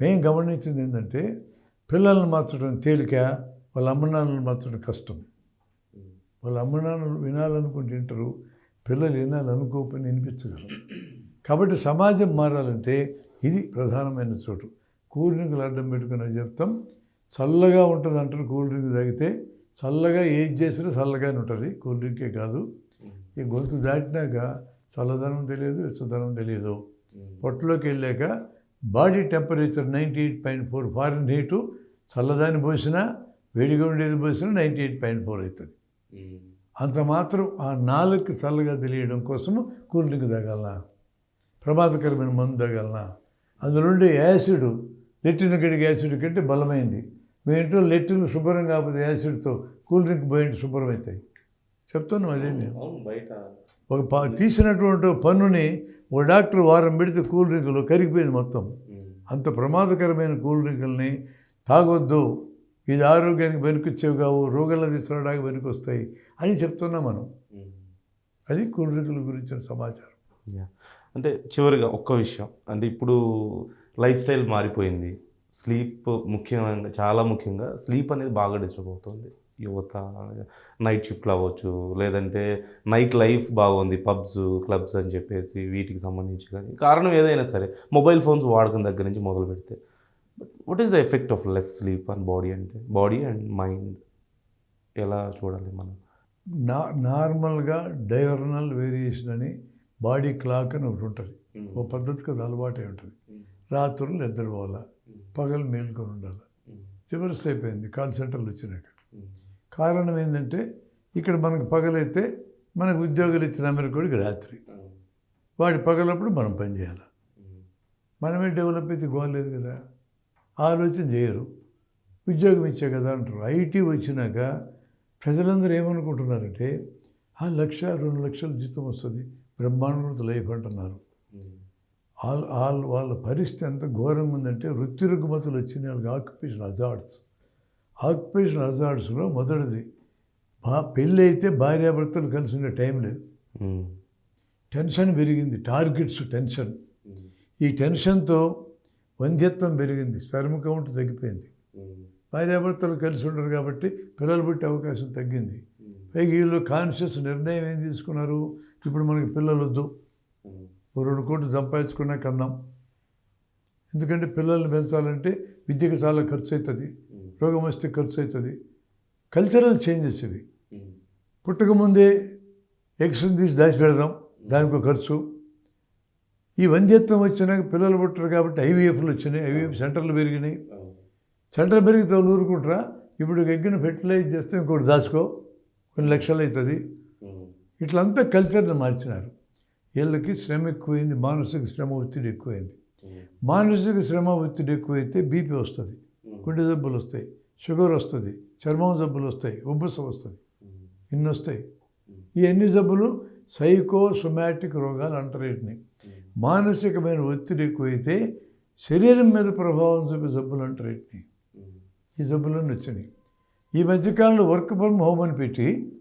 మేము గమనించింది ఏంటంటే పిల్లల్ని మార్చడం తేలిక వాళ్ళ అమ్మనాన్నలు మార్చడం కష్టం. వాళ్ళ అమ్మనాన్నలు వినాలనుకుంటే వింటారు పిల్లలు వినాలనుకోకపోయినా వినిపించగలరు. కాబట్టి సమాజం మారాలంటే ఇది ప్రధానమైన చోటు. కూల్ డ్రింకులు అడ్డం పెట్టుకుని చెప్తాం. చల్లగా ఉంటుంది అంటారు కూల్ డ్రింక్ తాగితే. చల్లగా ఏది చేసినా చల్లగానే ఉంటుంది. కూల్ డ్రింకే కాదు. ఈ గొంతు దాటినాక చల్లదనం తెలియదు వెచ్చదనం తెలియదు. పొట్టలోకి వెళ్ళాక body temperature ninety eight point four fahrenheit heat చల్లదాన్ని పోసినా వేడిగా ఉండేది పోసినా నైంటీ ఎయిట్ పాయింట్ ఫోర్ అవుతుంది. అంత మాత్రం ఆ నాలుగు చల్లగా తెలియడం కోసము కూల్ డ్రింక్ తాగలనా? ప్రమాదకరమైన మందు తాగలనా? అందులో ఉండే యాసిడ్ లెట్టిన గడికి యాసిడ్ కంటే బలమైంది. మీ ఇంట్లో లెట్టిన్ శుభ్రం కాకపోతే యాసిడ్తో కూల్ డ్రింక్ పోయింటి శుభ్రం అవుతాయి చెప్తున్నాం అదే నేను బయట ఒక ప తీసినటువంటి పన్నుని ఓ డాక్టర్ వారం పెడితే కూల్ డ్రింకులు కరిగిపోయింది మొత్తం. అంత ప్రమాదకరమైన కూల్ డ్రింకుల్ని తాగొద్దు. ఇది ఆరోగ్యానికి వెనుకొచ్చేవి కావు రోగాలు తీసుకురావడానికి వెనుకొస్తాయి అని చెప్తున్నాం మనం. అది కూల్ డ్రింకుల గురించిన సమాచారం. అంటే చివరిగా ఒక్క విషయం. అంటే ఇప్పుడు లైఫ్ స్టైల్ మారిపోయింది. స్లీప్ ముఖ్యంగా చాలా ముఖ్యంగా స్లీప్ అనేది బాగా డిస్టర్బ్ అవుతుంది. యువత నైట్ షిఫ్ట్లు అవ్వచ్చు లేదంటే నైట్ లైఫ్ బాగుంది పబ్స్ క్లబ్స్ అని చెప్పేసి వీటికి సంబంధించి కానీ కారణం ఏదైనా సరే మొబైల్ ఫోన్స్ వాడకం దగ్గర నుంచి మొదలు పెడితే but what is the effect of less sleep and body అంటే బాడీ అండ్ మైండ్ ఎలా చూడాలి మనం? నా నార్మల్గా డయోర్నల్ వేరియేషన్ అని బాడీ క్లాక్ అని ఒకటి ఉంటుంది. ఓ పద్ధతికి అది అలవాటే ఉంటుంది. రాత్రులు నిద్రపోవాలా పగలు మేల్కొని ఉండాలి రివర్స్ అయిపోయింది కాల్ సెంటర్లు వచ్చినాక. కారణం ఏంటంటే ఇక్కడ మనకు పగలైతే మనకు ఉద్యోగాలు ఇచ్చిన అమెరికాడికి రాత్రి. వాడి పగలప్పుడు మనం పని చేయాలి. మనమే డెవలప్ అయితే గోలేదు కదా. ఆలోచన చేయరు. ఉద్యోగం ఇచ్చే కదా అంటారు. ఐటీ వచ్చినాక ప్రజలందరూ ఏమనుకుంటున్నారంటే ఆ లక్ష రెండు లక్షల జీతం వస్తుంది. బ్రహ్మాండ లైఫ్ అంటున్నారు. వాళ్ళ వాళ్ళ వాళ్ళ పరిస్థితి ఎంత ఘోరంగా ఉందంటే వృత్తి రుగ్మతులు వచ్చిన వాళ్ళకి ఆక్యుపేషన్ అజార్ట్స్ ఆక్యుపేషన్ అజార్డ్స్లో మొదటిది. బా పెళ్ళి అయితే భార్యాభర్తలు కలిసి ఉండే టైం లేదు. టెన్షన్ పెరిగింది. Targets tension. ఈ టెన్షన్తో వంధ్యత్వం పెరిగింది. స్పెర్మ్ కౌంట్ తగ్గిపోయింది. భార్యాభర్తలు కలిసి ఉండరు కాబట్టి పిల్లలు పుట్టే అవకాశం తగ్గింది. పైగా వీళ్ళు కాన్షియస్ నిర్ణయం ఏం తీసుకున్నారు? ఇప్పుడు మనకి పిల్లలు వద్దు రెండు కోట్లు సంపాదించుకున్నా కన్నాం. ఎందుకంటే పిల్లల్ని పెంచాలంటే విద్యకు చాలా ఖర్చు అవుతుంది రోగం వస్తే ఖర్చు అవుతుంది. కల్చరల్ చేంజెస్ ఇవి. పుట్టకముందే ఎగ్స్ని తీసి దాచి పెడదాం దానికి ఖర్చు. ఈ వంధ్యత్వం వచ్చినాక పిల్లలు పుట్టరు కాబట్టి ఐవీఎఫ్లు వచ్చినాయి. ఐవీఎఫ్ సెంటర్లు పెరిగినాయి. సెంటర్ పెరిగితే వాళ్ళు ఊరుకుంటారా? ఇప్పుడు ఎగ్గిన ఫెర్టిలైజ్ చేస్తే ఇంకోటి దాచుకో కొన్ని లక్షలు అవుతుంది. ఇట్లంతా కల్చర్ని మార్చినారు. వీళ్ళకి శ్రమ ఎక్కువైంది మానసిక శ్రమ ఒత్తిడి ఎక్కువైంది. మానసిక శ్రమ ఒత్తిడి ఎక్కువైతే బీపీ వస్తుంది. గుండె జబ్బులు వస్తాయి షుగర్ వస్తుంది చర్మం జబ్బులు వస్తాయి ఉబ్బసం వస్తుంది ఇన్ని వస్తాయి. ఈ అన్ని జబ్బులు సైకోసొమాటిక్ రోగాలు అంటారు వీటిని. మానసికమైన ఒత్తిడి ఎక్కువైతే శరీరం మీద ప్రభావం చూపే జబ్బులు అంటారు వీటిని. ఈ జబ్బులన్నీ వచ్చినాయి. ఈ మధ్యకాలంలో వర్క్ ఫ్రమ్ హోమ్ అని పెట్టి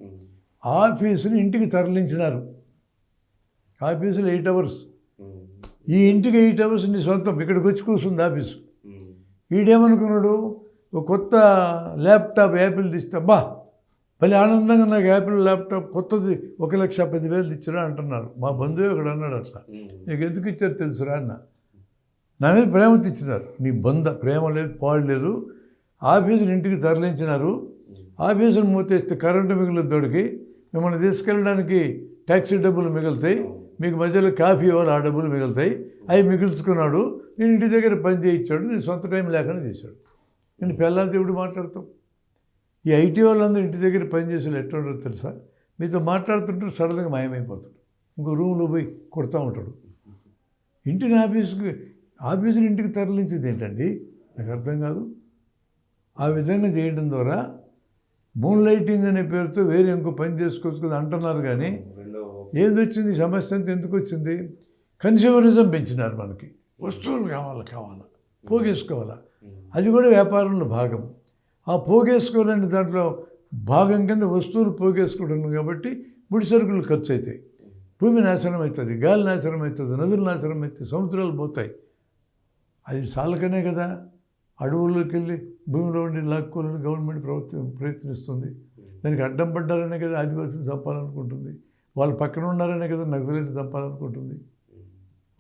ఆఫీసుని ఇంటికి తరలించినారు. ఆఫీసులు ఎయిట్ అవర్స్. ఈ ఇంటికి ఎయిట్ అవర్స్ నీ సొంతం. ఇక్కడికి వచ్చి కూర్చుంది ఆఫీసు. వీడేమనుకున్నాడు ఒక కొత్త ల్యాప్టాప్ యాపిల్ తీస్తే బా భలే ఆనందంగా నాకు యాపిల్ ల్యాప్టాప్ కొత్తది ఒక లక్ష పదివేలు ఇచ్చినా అంటున్నారు. మా బంధువు ఇక్కడ అన్నాడు అట్లా. నీకు ఎందుకు ఇచ్చారు తెలుసురా అన్న. నా మీద ప్రేమ తెచ్చినారు. నీ బంధ ప్రేమ లేదు పాడు లేదు. ఆఫీసుని ఇంటికి తరలించినారు. ఆఫీసును మూతేస్తే కరెంటు మిగిలిన దొడికి మిమ్మల్ని తీసుకెళ్ళడానికి ట్యాక్సీ డబ్బులు మిగులుతాయి. మీకు మధ్యలో కాఫీ ఇవ్వాలి ఆ డబ్బులు మిగులుతాయి. అవి మిగుల్చుకున్నాడు. నేను ఇంటి దగ్గర పని చేయించాడు. నేను సొంత టైం లేకుండా చేశాడు. నేను పెళ్ళాం దేవుడు మాట్లాడతాం. ఈ ఐటీ వాళ్ళందరూ ఇంటి దగ్గర పని చేసే ఎట్లా తెలుసా? మీతో మాట్లాడుతుంటే సడన్గా మాయమైపోతాడు. ఇంకో రూమ్లో పోయి కొడతా ఉంటాడు. ఇంటిని ఆఫీస్కి ఆఫీసుని ఇంటికి తరలించేది ఏంటండి? నాకు అర్థం కాదు. ఆ విధంగా చేయడం ద్వారా మూన్ లైటింగ్ అనే పేరుతో వేరే ఇంకో పని చేసుకోవచ్చు కదా అంటున్నారు కానీ ఏది వచ్చింది సమస్య అంతా ఎందుకు వచ్చింది కన్స్యూమరిజం పెంచినారు మనకి. వస్తువులు కావాలా కావాలా? పోగేసుకోవాలా? అది కూడా వ్యాపారంలో భాగం. ఆ పోగేసుకోవాలని దాంట్లో భాగం కింద వస్తువులు పోగేసుకోవడం కాబట్టి ముడి సరుకులు ఖర్చు అవుతాయి భూమి నాశనం అవుతుంది గాలి నాశనం అవుతుంది నదులు నాశనం అవుతాయి సముద్రాలు పోతాయి. అది చాలకనే కదా? అడవుల్లోకి వెళ్ళి భూమిలో ఉండి లాక్కోవాలని గవర్నమెంట్ ప్రభుత్వం ప్రయత్నిస్తుంది. దానికి అడ్డం పడ్డారనే కదా ఆదివాసులు చంపాలనుకుంటుంది. వాళ్ళు పక్కన ఉన్నారనే కదా నక్సలైట్ చంపాలనుకుంటుంది.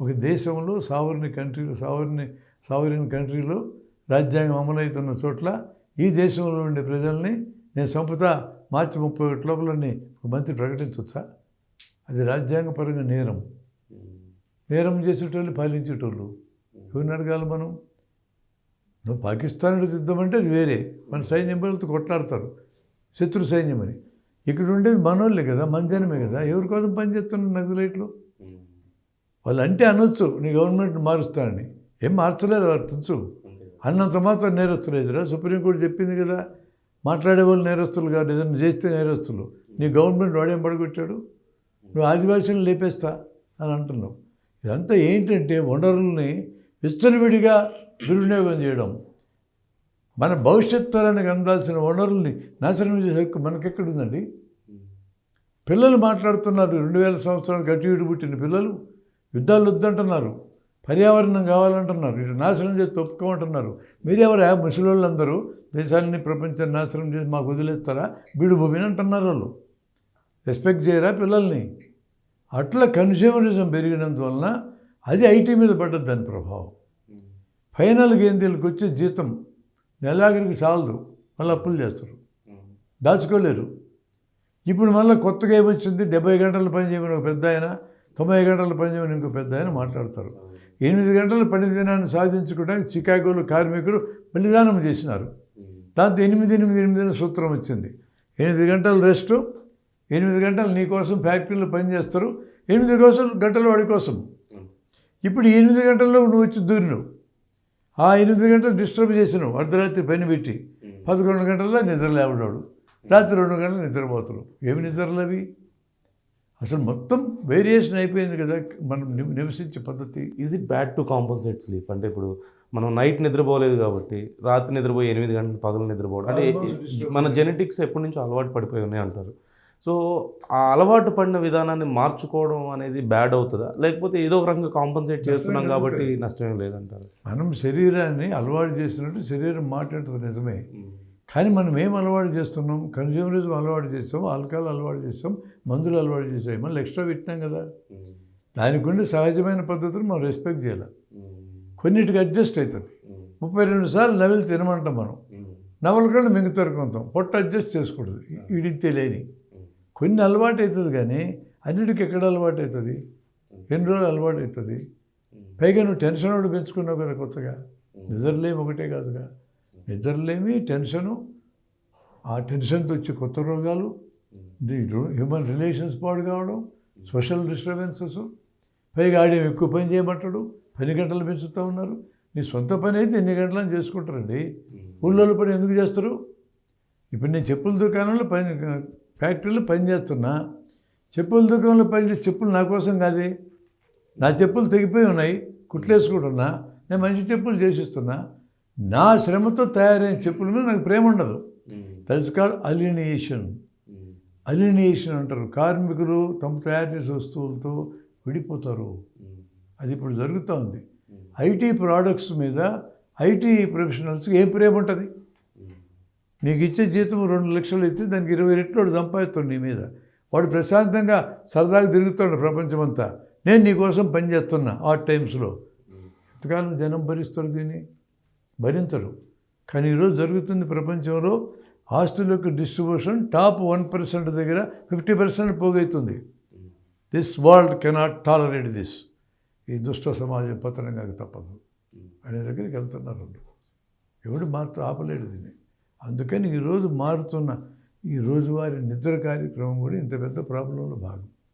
ఒక దేశంలో సావరిని కంట్రీలో సావరిని సావరిన్ కంట్రీలో రాజ్యాంగం అమలవుతున్న చోట్ల ఈ దేశంలో ఉండే ప్రజల్ని నేను చంపుతా మార్చి ముప్పై ఒకటి లోపలని ఒక మంత్రి ప్రకటించవచ్చా అది రాజ్యాంగపరంగా నేరం. నేరం చేసేటోళ్ళు పాలించేటోళ్ళు. ఎవరిని అడగాలి మనం? నువ్వు పాకిస్తాన్ యుద్ధం అంటే అది వేరే. మన సైన్యం వాళ్ళతో కొట్లాడతారు. శత్రు సైన్యం అని. ఇక్కడ ఉండేది మనోళ్ళే కదా మన జనమే కదా. ఎవరి కోసం పనిచేస్తున్నారు నక్సలైట్లు? వాళ్ళు అంటే అనొచ్చు నీ గవర్నమెంట్ మారుస్తానని. ఏం మార్చలేరు అట్టుంచు అన్నంత మాత్రం నేరస్తులేదురా సుప్రీంకోర్టు చెప్పింది కదా మాట్లాడే వాళ్ళు నేరస్తులు కాదు ఏదైనా చేస్తే నేరస్తులు. నీ గవర్నమెంట్ వాడేం పడగొట్టాడు? నువ్వు ఆదివాసీలను లేపేస్తా అని అంటున్నావు. ఇదంతా ఏంటంటే వనరుల్ని విచ్చలవిడిగా దుర్వినియోగం చేయడం. మన భవిష్యత్ తరానికి అందాల్సిన వనరుల్ని నాశనం చేసే హక్కు మనకెక్కడుందండి? పిల్లలు మాట్లాడుతున్నారు. రెండు వేల సంవత్సరాలు గట్టి ఇటు పుట్టిన పిల్లలు యుద్ధాలు వద్దంటున్నారు. పర్యావరణం కావాలంటున్నారు. ఇటు నాశనం చేసి ఒప్పుకోమంటున్నారు మీరెవరా? ముసలోళ్ళందరూ దేశాన్ని ప్రపంచాన్ని నాశనం చేసి మాకు వదిలేస్తారా? బీడు భూమిని అంటున్నారు వాళ్ళు. రెస్పెక్ట్ చేయరా పిల్లల్ని? అట్లా కన్స్యూమరిజం పెరిగినందువలన అది ఐటీ మీద పడ్డది దాని ప్రభావం. ఫైనల్గా ఏం వీళ్ళకి వచ్చే జీతం? నెలాఖరికి చాలదు. మళ్ళీ అప్పులు చేస్తారు. దాచుకోలేరు. ఇప్పుడు మళ్ళీ కొత్తగా ఏమొచ్చింది? డెబ్బై గంటలు పని చేయమని ఒక పెద్ద ఆయన తొంభై గంటలు పని చేయమని ఇంకో పెద్ద ఆయన మాట్లాడతారు. ఎనిమిది గంటల పని దినాన్ని సాధించుకోవడానికి చికాగోలో కార్మికులు బలిదానం చేసినారు. దాంతో ఎనిమిది ఎనిమిది ఎనిమిది సూత్రం వచ్చింది. ఎనిమిది గంటలు రెస్ట్ ఎనిమిది గంటలు నీ కోసం ఫ్యాక్టరీలో పని చేస్తారు. ఎనిమిది కోసం గంటలు వాడి కోసం. ఇప్పుడు ఎనిమిది గంటల్లో నువ్వు వచ్చి దూరినావు. ఆ ఎనిమిది గంటలు డిస్టర్బ్ చేసినావు. అర్ధరాత్రి పని పెట్టి పదకొండు గంటల్లో నిద్ర లేవడాడు. రాత్రి రెండు గంటలు నిద్రపోతారు ఏమి నిద్రలు అవి? అసలు మొత్తం వేరియేషన్ అయిపోయింది కదా. మనం నివసించే పద్ధతి. Is it bad to compensate sleep అంటే ఇప్పుడు మనం నైట్ నిద్రపోలేదు కాబట్టి రాత్రి నిద్రపోయి ఎనిమిది గంటలు పగలు నిద్రపోవడం. అంటే మన జెనెటిక్స్ ఎప్పటి నుంచో అలవాటు పడిపోయి ఉన్నాయి అంటారు. సో ఆ అలవాటు పడిన విధానాన్ని మార్చుకోవడం అనేది బ్యాడ్ అవుతుందా? లేకపోతే ఏదో ఒక రకంగా కాంపన్సేట్ చేస్తున్నాం కాబట్టి నష్టమేం లేదంటారు? మనం శరీరాన్ని అలవాటు చేసినట్టు శరీరం మాట్లాడుతుంది నిజమే. కానీ మనం ఏం అలవాటు చేస్తున్నాం? కన్జ్యూమరిజం అలవాటు చేస్తాం ఆల్కహాల్ అలవాటు చేస్తాం మందులు అలవాటు చేసాం. మళ్ళీ ఎక్స్ట్రా పెట్టినాం కదా? దానికి ఉండే సహజమైన పద్ధతులు మనం రెస్పెక్ట్ చేయాలి. కొన్నిటికి అడ్జస్ట్ అవుతుంది. ముప్పై రెండు సార్లు నవలు తినమంటాం మనం. నవల కన్నా మింగుతారు కొంత. పొట్ట అడ్జస్ట్ చేసుకూడదు ఇడి తెలియని. కొన్ని అలవాటు అవుతుంది కానీ అన్నిటికి ఎక్కడ అలవాటు అవుతుంది ఎన్ని రోజులు అలవాటు అవుతుంది పైగా నువ్వు టెన్షన్ ఒకటి పెంచుకున్నావు కదా కొత్తగా. నిద్రలేమి ఒకటే కాదుగా. నిద్రలేమి టెన్షను ఆ టెన్షన్తో వచ్చే కొత్త రోగాలు ది హ్యూమన్ రిలేషన్స్ పాడు కావడం సోషల్ డిస్టర్బెన్సెస్ పైగా ఆడే ఎక్కువ పని చేయమంటాడు పని గంటలు పెంచుతూ ఉన్నారు. నీ సొంత పని అయితే ఎన్ని గంటలని చేసుకుంటారండి? ఊళ్ళో పని ఎందుకు చేస్తారు? ఇప్పుడు నేను చెప్పుల దుకాణంలో పని ఫ్యాక్టరీలో పని చేస్తున్నా చెప్పుల దుకాణంలో పని చేసే చెప్పులు నా కోసం కాదే. నా చెప్పులు తెగిపోయి ఉన్నాయి కుట్లేసుకుంటున్నా నేను మంచి చెప్పులు చేసిస్తున్నా. నా శ్రమతో తయారైన చెప్పుల మీద నాకు ప్రేమ ఉండదు. దట్స్ కాల్డ్ అలినియేషన్ అలినియేషన్ అంటారు. కార్మికులు తమ తయారు చేసే వస్తువులతో విడిపోతారు. అది ఇప్పుడు జరుగుతూ ఉంది ఐటీ ప్రోడక్ట్స్ మీద ఐటీ ప్రొఫెషనల్స్కి ఏం ప్రేమ ఉంటుంది? నీకు ఇచ్చే జీతం రెండు లక్షలు అయితే దానికి ఇరవై రెట్లు వాడు సంపాదిస్తాడు నీ మీద. వాడు ప్రశాంతంగా సరదాగా తిరుగుతాడు ప్రపంచమంతా. నేను నీ కోసం పనిచేస్తున్నా ఆ టైమ్స్లో. ఎంతకాలం జనం భరిస్తారు దీన్ని? భరించరు. కానీ ఈరోజు జరుగుతుంది ప్రపంచంలో ఆస్తుల యొక్క డిస్ట్రిబ్యూషన్ టాప్ వన్ పర్సెంట్ దగ్గర fifty percent పోగైతుంది. This world cannot tolerate this ఈ దుష్ట సమాజం పతనంగా తప్పదు. అనే దగ్గరికి వెళ్తున్నారు. ఎవడు మార్పు ఆపలేడు దీన్ని. అందుకని ఈరోజు మారుతున్న ఈ రోజువారీ నిద్ర కార్యక్రమం కూడా ఇంత పెద్ద ప్రాబ్లంలో భాగం.